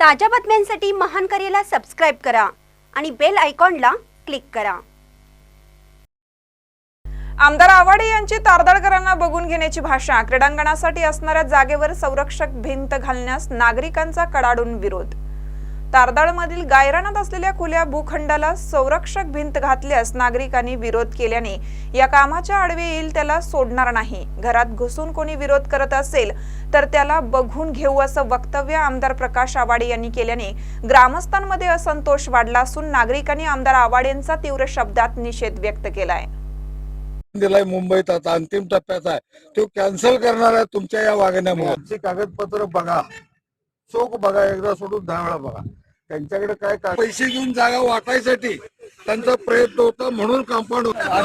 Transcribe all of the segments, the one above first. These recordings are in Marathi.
ताज्या बातम्यांसाठी महान करेला सबस्क्राईब करा आणि बेल आयकॉनला क्लिक करा. आमदार आवाडे यांची तारदळकरांना बघून घेण्याची भाषा. क्रीडांगणासाठी असणाऱ्या जागेवर संरक्षक भिंत घालण्यास नागरिकांचा कडाडून विरोध. तारदाळमधील गायरानात असलेल्या खुल्या भूखंडाला संरक्षक भिंत घातल्यास नागरिकांनी विरोध केल्याने या कामाच्या आडवे येईल त्याला सोडणार नाही. घरात घुसून कोणी विरोध करत असेल तर त्याला बघून घेऊ असं वक्तव्य आमदार प्रकाश आवाडे यांनी केल्याने ग्रामस्थांमध्ये असंतोष वाढला असून नागरिकांनी आमदार आवाडेंचा तीव्र शब्दात निषेध व्यक्त केलाय. दिलाय मुंबईत आता अंतिम टप्प्यात आहे. तो कॅन्सल करणार आहे तुमच्या या वागण्यामुळे. कागदपत्र बघा. चोख बघा एकदा सोडून दहा वेळा बघा. त्यांच्याकडे काय काय पैसे घेऊन जागा वाटायसाठी त्यांचा प्रयत्न होता म्हणून कंपाऊंड होता.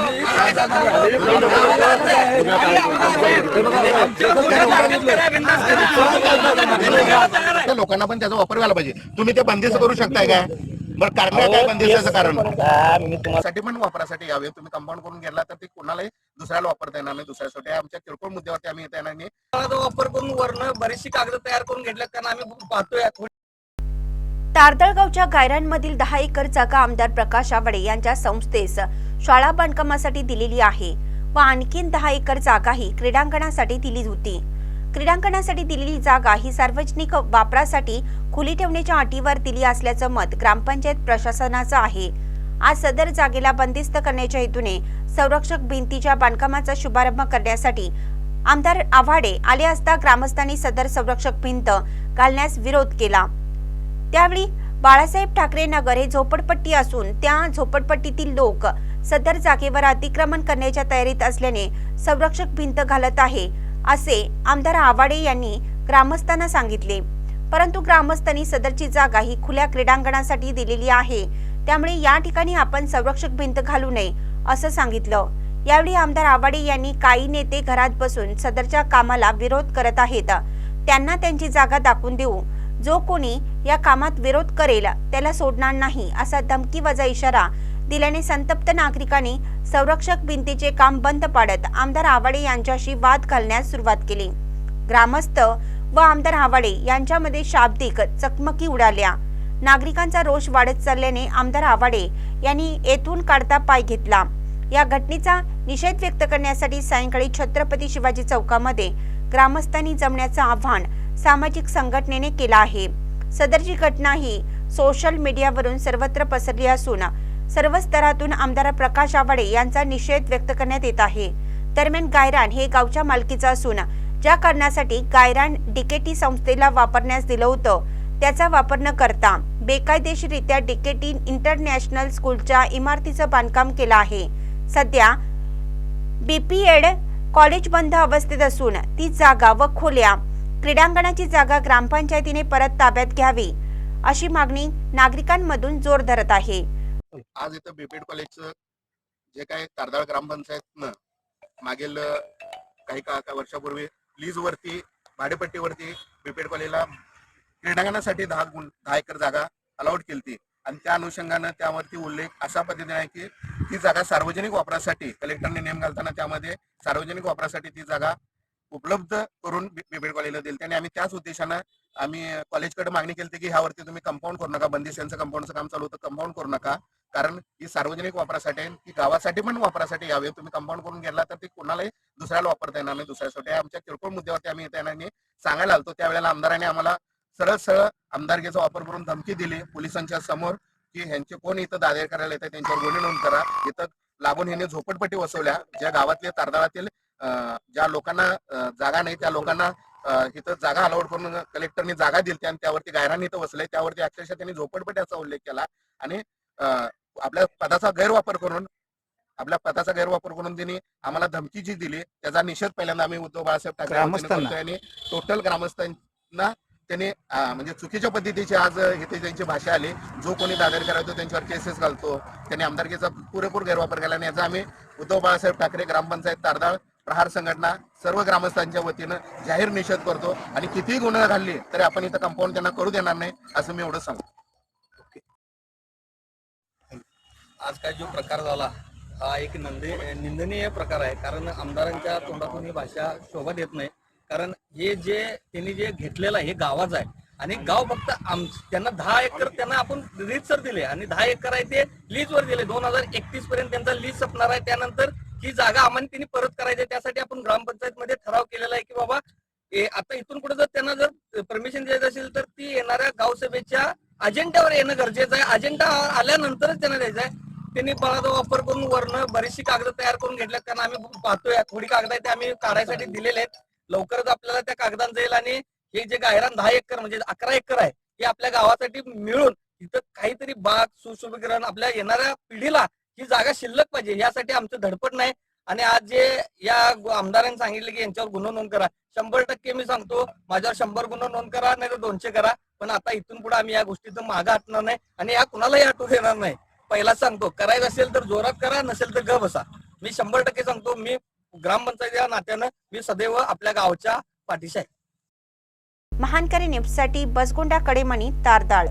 त्या लोकांना पण त्याचा वापर व्हायला पाहिजे. तुम्ही ते बंदिस्त करू शकताय काय? बरं कारण. काय बंदिस्ताचं कारण साठी पण वापरासाठी यावे. तुम्ही कंपाऊंड करून गेला तर ते कोणालाही दुसऱ्याला वापरता येणार नाही दुसऱ्यासाठी. आमच्या किरकोळ मुद्द्यावरती आम्ही येता येणार नाही वापर करून वरनं बरीचशी कागद तयार करून घेतल्यात कारण आम्ही पाहतोय. तारदळगावच्या गायरांमधील दहा एकर जागा आमदार प्रकाश आवाडे यांच्या संस्थेस शाळा बांधकामासाठी दिलेली आहे. व आणखीन दहा एकर जागाही क्रीडांगणासाठी दिली होती. क्रीडांगणासाठी दिलेली जागा ही सार्वजनिक वापरासाठी खुली ठेवण्याच्या अटीवर दिली असल्याचं मत ग्रामपंचायत प्रशासनाचं आहे. आज सदर जागेला बंदिस्त करण्याच्या हेतूने संरक्षक भिंतीच्या बांधकामाचा शुभारंभ करण्यासाठी आमदार आव्हाडे आले असता ग्रामस्थांनी सदर संरक्षक भिंत घालण्यास विरोध केला. त्यावेळी बाळासाहेब ठाकरे नगर हे झोपडपट्टी असून त्या झोपडपट्टीतील लोक सदर जागेवर अतिक्रमण करण्याच्या तयारीत असल्याने संरक्षक भिंत घालत आहे. असे आमदार आवाडे यांनी ग्रामस्थांना सांगितले. परंतु ग्रामस्थांनी सदरची जागा ही खुल्या क्रीडांगणासाठी दिलेली आहे. त्यामुळे या ठिकाणी आपण संरक्षक भिंत घालू नये असं सांगितलं. यावेळी आमदार आवाडे यांनी काही नेते घरात बसून सदरच्या कामाला विरोध करत आहेत. त्यांना त्यांची जागा दाखवून देऊ. जो कोणी या कामात विरोध करेल त्याला सोडणार नाही असा धमकीवजा इशारा दिल्याने संतप्त नागरिकांनी संरक्षक भिंतीचे काम बंद पाडत आमदार आवाडे यांच्याशी वाद घालण्यास सुरुवात केली. ग्रामस्थ व आमदार आवाडे यांच्यामध्ये शाब्दिक चकमकी उडाल्या. नागरिकांचा रोष वाढत चालल्याने आमदार आवाडे यांनी येथून काढता पाय घेतला. या घटनेचा निषेध व्यक्त करण्यासाठी सायंकाळी छत्रपती शिवाजी चौकामध्ये ग्रामस्थांनी जमण्याचं आव्हान सामाजिक संघटनेने केलं आहे. सदरची घटना ही सोशल मीडियावरून सर्वत्र पसरली असून सर्व स्तरातून आमदार प्रकाश आवाडे यांचा निषेध व्यक्त करण्यात येत आहे. दरम्यान गायरान हे गावच्या मालकीचं असून ज्या कारणासाठी गायरान डीकेटी संस्थेला वापरण्यास दिलं होतं त्याचा वापर न करता बेकायदेशीरित्या डीकेटी इंटरनॅशनल स्कूलच्या इमारतीचं बांधकाम केलं आहे. सध्या बीपीएड कॉलेज बंद अवस्थेत असून ती जागा व खोल्या क्रीडांगणाची जागा ग्रामपंचायतीने परत ताब्यात घ्यावी अशी मागणी नागरिकांमधून जोर धरत आहे. आज इथं बीपीएड कॉलेजचं जे काय तारदाळ ग्रामपंचायतनं मागील काही का का वर्षापूर्वी लीज वरती भाडेपट्टीवरती बीपीड कॉलेजला क्रीडांगणासाठी दहा गुण दहा एकर जागा अलाउड केली आणि त्या अनुषंगानं त्यावरती उल्लेख अशा पद्धतीने आहे की ती जागा सार्वजनिक वापरासाठी कलेक्टरने नेम घालताना त्यामध्ये सार्वजनिक वापरासाठी ती जागा उपलब्ध करून बीपीड कॉलेजला दिली आणि आम्ही त्याच उद्देशानं आम्ही कॉलेजकडे मागणी केली की ह्यावरती तुम्ही कंपाऊंड करू नका. बंदिस्त यांचं कंपाऊंडचं काम चालू होतं. कंपाऊंड करू नका. कारण ही सार्वजनिक वापरासाठी आहे ती गावासाठी पण वापरासाठी यावे. तुम्ही कंपाऊंड करून गेला तर ते कोणालाही दुसऱ्याला वापरता येणार नाही दुसऱ्यासाठी. आमच्या किरकोळ मुद्द्यावरती आम्ही त्यांना सांगायला आलतो. त्यावेळेला आमदारांनी आम्हाला सरळ सरळ आमदारकीचा वापर करून धमकी दिली पोलिसांच्या समोर की ह्यांचे कोण इथं दादर करायला येतात त्यांच्यावर गुन्हे नोंद करा. इथं लागून ह्यांनी झोपडपट्टी बसवल्या ज्या गावातले तारदाळातील ज्या लोकांना जागा नाही त्या लोकांना इथं जागा अलाउड करून कलेक्टरनी जागा दिली आणि त्यावरती गायरांनी इथं बसले त्यावरती अक्षरशः त्यांनी झोपडपट्ट्याचा उल्लेख केला. आणि आपल्या पदाचा गैरवापर करून आपल्या पदाचा गैरवापर करून त्यांनी आम्हाला धमकी जी दिली त्याचा निषेध पहिल्यांदा आम्ही उद्धव बाळासाहेब ठाकरे आणि टोटल ग्रामस्थांना त्यांनी म्हणजे चुकीच्या पद्धतीची आज इथे त्यांची भाषा आली. जो कोणी दादर करायचो त्यांच्यावर केसेस घालतो. त्यांनी आमदारकीचा पुरेपूर गैरवापर केला आणि याचा आम्ही उद्धव बाळासाहेब ठाकरे ग्रामपंचायत तारदाळ प्रहार संघटना सर्व ग्रामस्थांच्या वतीनं जाहीर निषेध करतो. आणि कितीही गुन्हा घालली तरी आपण इथं कंपाऊंड त्यांना करू देणार नाही असं मी एवढं सांगतो. आज काय जो प्रकार झाला हा एक नंदे निंदनीय प्रकार आहे. कारण आमदारांच्या तोंडातून ही भाषा शोभा देत नाही. कारण हे जे त्यांनी जे घेतलेलं आहे हे गावाच आहे. आणि गाव फक्त आम त्यांना दहा एकर त्यांना आपण लीजवर दिले. आणि दहा एकर आहे ते लीजवर दिले. दोन हजार एकतीस पर्यंत त्यांचा लीज संपणार आहे. त्यानंतर ही जागा आम्हाला त्यांनी परत करायची आहे. त्यासाठी आपण ग्रामपंचायत मध्ये ठराव केलेला आहे की बाबा आता इथून कुठे जर त्यांना जर परमिशन द्यायचं असेल तर ती येणाऱ्या गावसभेच्या अजेंड्यावर येणं गरजेचं आहे. अजेंडा आल्यानंतरच त्यांना द्यायचं आहे. त्यांनी बळाचा वापर करून वरनं बरीचशी कागद तयार करून घेतल्यात कारण आम्ही पाहतोय. थोडी कागद आहेत ते आम्ही काढायसाठी दिलेले आहेत. लवकरच आपल्याला त्या कागदांत जाईल आणि हे जे गायरान दहा एकर म्हणजे अकरा एकर आहे हे आपल्या गावासाठी मिळून इथं काहीतरी बाग सुशोभीकरण आपल्या येणाऱ्या पिढीला ही जागा शिल्लक पाहिजे. यासाठी आमचं धडपड नाही. आणि आज जे या आमदारांनी सांगितले की यांच्यावर गुन्हा नोंद करा. शंभर टक्के मी सांगतो माझ्यावर शंभर गुन्हा नोंद करा नाही तर दोनशे करा. पण आता इथून पुढे आम्ही या गोष्टीचं मागं हटणार नाही आणि या कुणालाही हटू देणार नाही. पहिला सांगतो करायचं असेल तर जोरात करा नसेल तर ग बसा. मी शंभर टक्के सांगतो मी ग्रामपंचायत या नात्यानं मी सदैव आपल्या गावच्या पाठीशी आहे. महानकरी न्यूजसाठी बसगोंडा कडेमणी तारदाळ.